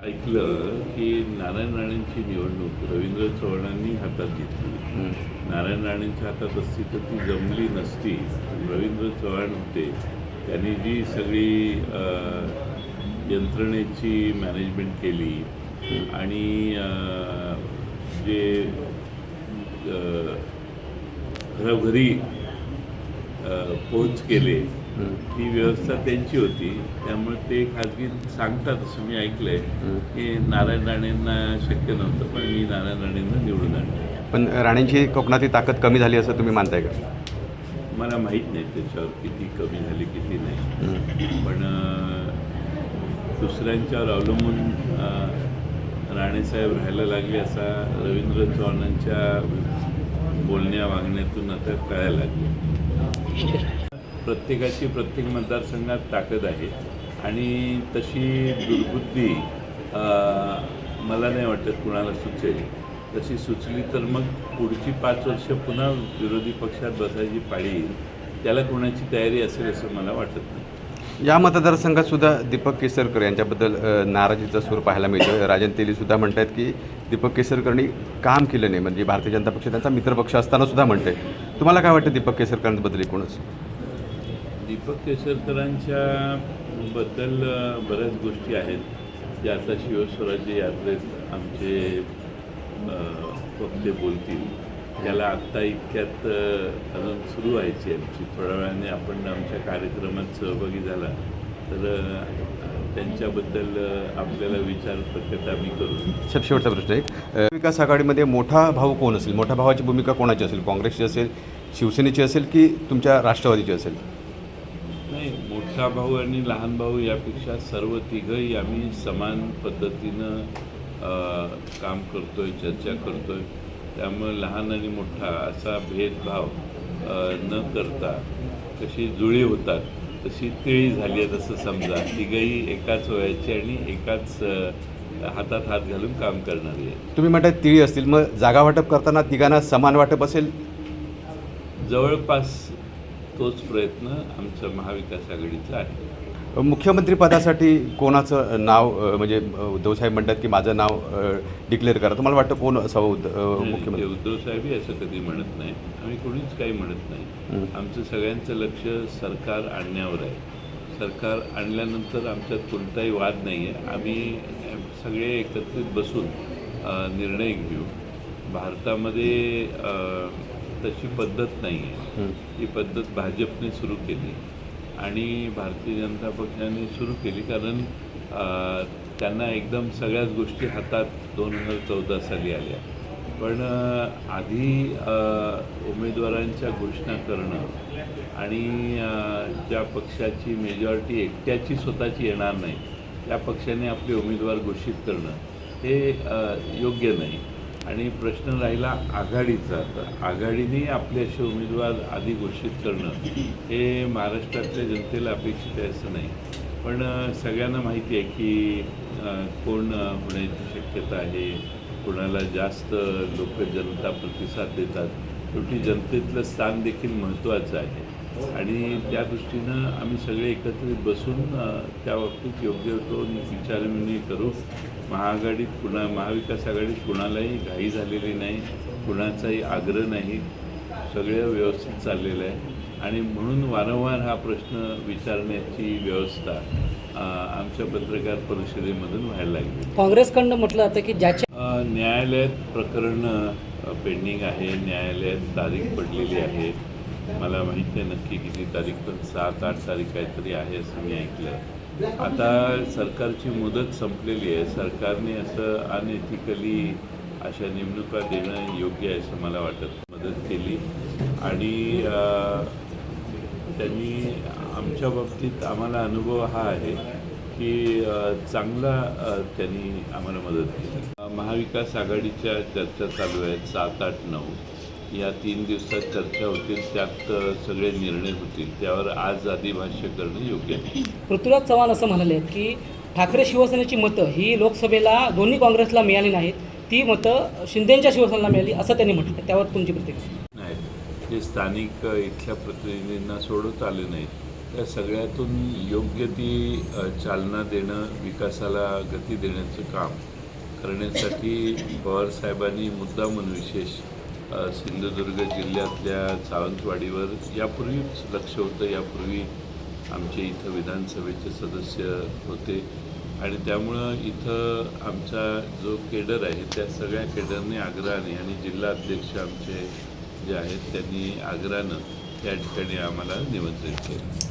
ऐकलं की नारायण राणेंची निवडणूक रवींद्र चव्हाणांनी हातात घेतली. नारायण राणेंच्या हातात असती तर ती जमली नसती. रवींद्र चव्हाण होते. त्यांनी जी सगळी यंत्रणेची मॅनेजमेंट केली आणि जे घरोघरी पोच केले ही व्यवस्था त्यांची होती. त्यामुळे ते खाजगी सांगतात असं मी ऐकलंय की नारायण राणेंना शक्य नव्हतं पण मी नारायण राणेंना निवडून आणलं. पण राणेंची कोकणातली ताकद कमी झाली असं तुम्ही मानताय का? मला माहीत नाही त्याच्यावर किती कमी झाली किती नाही. पण दुसऱ्यांच्यावर अवलंबून राणेसाहेब राहायला लागले असा रवींद्र चव्हाणांच्या बोलण्या वागण्यातून आता कळायला लागले. प्रत्येकाची प्रत्येक मतदारसंघात ताकद आहे. आणि तशी दुर्बुद्धी मला नाही वाटत कुणाला सुचेल. तशी सुचली तर मग पुढची पाच वर्ष पुन्हा विरोधी पक्षात बसायची पाळी येईल. त्याला कोणाची तयारी असेल असं मला वाटत नाही. या मतदारसंघात सुद्धा दीपक केसरकर यांच्याबद्दल नाराजीचा सूर पाहायला मिळतो राजन तेलीसुद्धा म्हणत आहेत की दीपक केसरकरनी काम केलं नाही. म्हणजे भारतीय जनता पक्ष त्यांचा मित्रपक्ष असताना सुद्धा म्हणते तुम्हाला काय वाटतं दीपक केसरकरांबद्दल एकूणच? दीपक केसरकरांच्या बद्दल बऱ्याच गोष्टी आहेत. ज्या आता शिवस्वराज्य यात्रेत आमचे वक्ते बोलतील. त्याला आत्ता इतक्यात अजून सुरू व्हायची आमची म्हणजे थोड्या वेळाने आपण आमच्या कार्यक्रमात सहभागी झाला तर त्यांच्याबद्दल आपल्याला विचार प्रकट आम्ही करू. सब शेवटचा प्रश्न एक. विकास आघाडीमध्ये मोठा भाऊ कोण असेल? मोठ्या भावाची भूमिका कोणाची असेल? काँग्रेसची असेल? शिवसेनेची असेल की तुमच्या राष्ट्रवादीची असेल? नाही मोठा भाऊ आणि लहान भाऊ यापेक्षा सर्व तिघही आम्ही समान पद्धतीनं काम करतोय चर्चा करतोय. त्यामुळे लहान आणि मोठा असा भेदभाव न करता कशी जुळी होतात तशी तिळी झाली आहे तसं समजा. तिघही एकाच वयाची आणि एकाच हातात हात घालून काम करणारी आहे तुम्ही म्हणताय तिळी असतील. मग जागा वाटप करताना तिघांना समान वाटप असेल? जवळपास तोच प्रयत्न आमच्या महाविकास आघाडीचा आहे. मुख्यमंत्री पदासाठी कोणाचं नाव म्हणजे उद्धवसाहेब म्हणतात की माझं नाव डिक्लेअर करा. तुम्हाला वाटतं कोण असावं उद्ध- अ, नाही, ते मुख्यमंत्री? उद्धव साहेबही असं कधी म्हणत नाही. आम्ही कोणीच काही म्हणत नाही. आमचं सगळ्यांचं लक्ष सरकार आणण्यावर आहे. सरकार आणल्यानंतर आमच्यात कोणताही वाद नाही आहे. आम्ही सगळे एकत्रित बसून निर्णय घेऊ. भारतामध्ये तशी पद्धत नाही आहे हं. पद्धत भाजपने सुरू केली आणि भारतीय जनता पक्षाने सुरू केली. कारण त्यांना एकदम सगळ्याच गोष्टी हातात दोन हजार चौदा साली आल्या. पण आधी उमेदवारांच्या घोषणा करणं आणि ज्या पक्षाची मेजॉरिटी एकट्याची स्वतःची येणार नाही त्या पक्षाने आपले उमेदवार घोषित करणं हे योग्य नाही. आणि प्रश्न राहिला आघाडीचा. तर आघाडीने आपले असे उमेदवार आधी घोषित करणं हे महाराष्ट्रातल्या जनतेला अपेक्षित आहे असं नाही. पण सगळ्यांना माहिती आहे की कोण होण्याची शक्यता आहे कोणाला जास्त लोक जनता प्रतिसाद देतात. शेवटी जनतेतलं स्थान देखील महत्त्वाचं आहे. आणि त्या दृष्टीनं आम्ही सगळे एकत्रित बसून त्या बाबतीत योग्य तो विचारविनिमय करू. महाआघाडीत कुणा महाविकास आघाडीत कुणालाही घाई झालेली नाही कुणाचाही आग्रह नाही. सगळं व्यवस्थित चाललेलं आहे. आणि म्हणून वारंवार हा प्रश्न विचारण्याची व्यवस्था आमच्या पत्रकार परिषदेमधून व्हायला लागली. काँग्रेसकडनं म्हटलं जातं की ज्याच्या न्यायालयात प्रकरणं पेंडिंग आहे. न्यायालयात तारीख पडलेली आहे. मला माहीत नाही नक्की किती तारीख पण सात आठ तारीख काहीतरी आहे असं मी ऐकलं आता सरकारची मुदत संपलेली आहे. सरकारने असं अनएथिकली अशा नेमणुका देणं योग्य आहे असं मला वाटत. मदत केली. आणि त्यांनी आमच्या बाबतीत आम्हाला अनुभव हा आहे की चांगला त्यांनी आम्हाला मदत केली. महाविकास आघाडीच्या चर्चा चालू आहेत. सात आठ नऊ. या तीन दिवसात चर्चा होतील त्यात सगळे निर्णय होतील. त्यावर आज आधी भाष्य करणं योग्य आहे पृथ्वीराज चव्हाण असं म्हणाले की ठाकरे शिवसेनेची मतं ही लोकसभेला दोन्ही काँग्रेसला मिळाली नाहीत ती मतं शिंदेच्या शिवसेनेला मिळाली असं त्यांनी म्हटलं त्यावर तुमची प्रतिक्रिया? नाही जे स्थानिक इथल्या प्रतिनिधींना सोडवता आले नाहीत. त्या सगळ्यातून योग्य ती चालना देणं विकासाला गती देण्याचं काम करण्यासाठी पवारसाहेबांनी मुद्दामून विशेष सिंधुदुर्ग जिल्ह्यातल्या सावंतवाडीवर यापूर्वीच लक्ष होतं. यापूर्वी आमचे इथं विधानसभेचे सदस्य होते. आणि त्यामुळं इथं आमचा जो केडर आहे त्या सगळ्या केडरने आग्रहाने आणि जिल्हा अध्यक्ष आमचे जे आहेत त्यांनी आग्रहानं त्या ठिकाणी आम्हाला निमंत्रित केलं.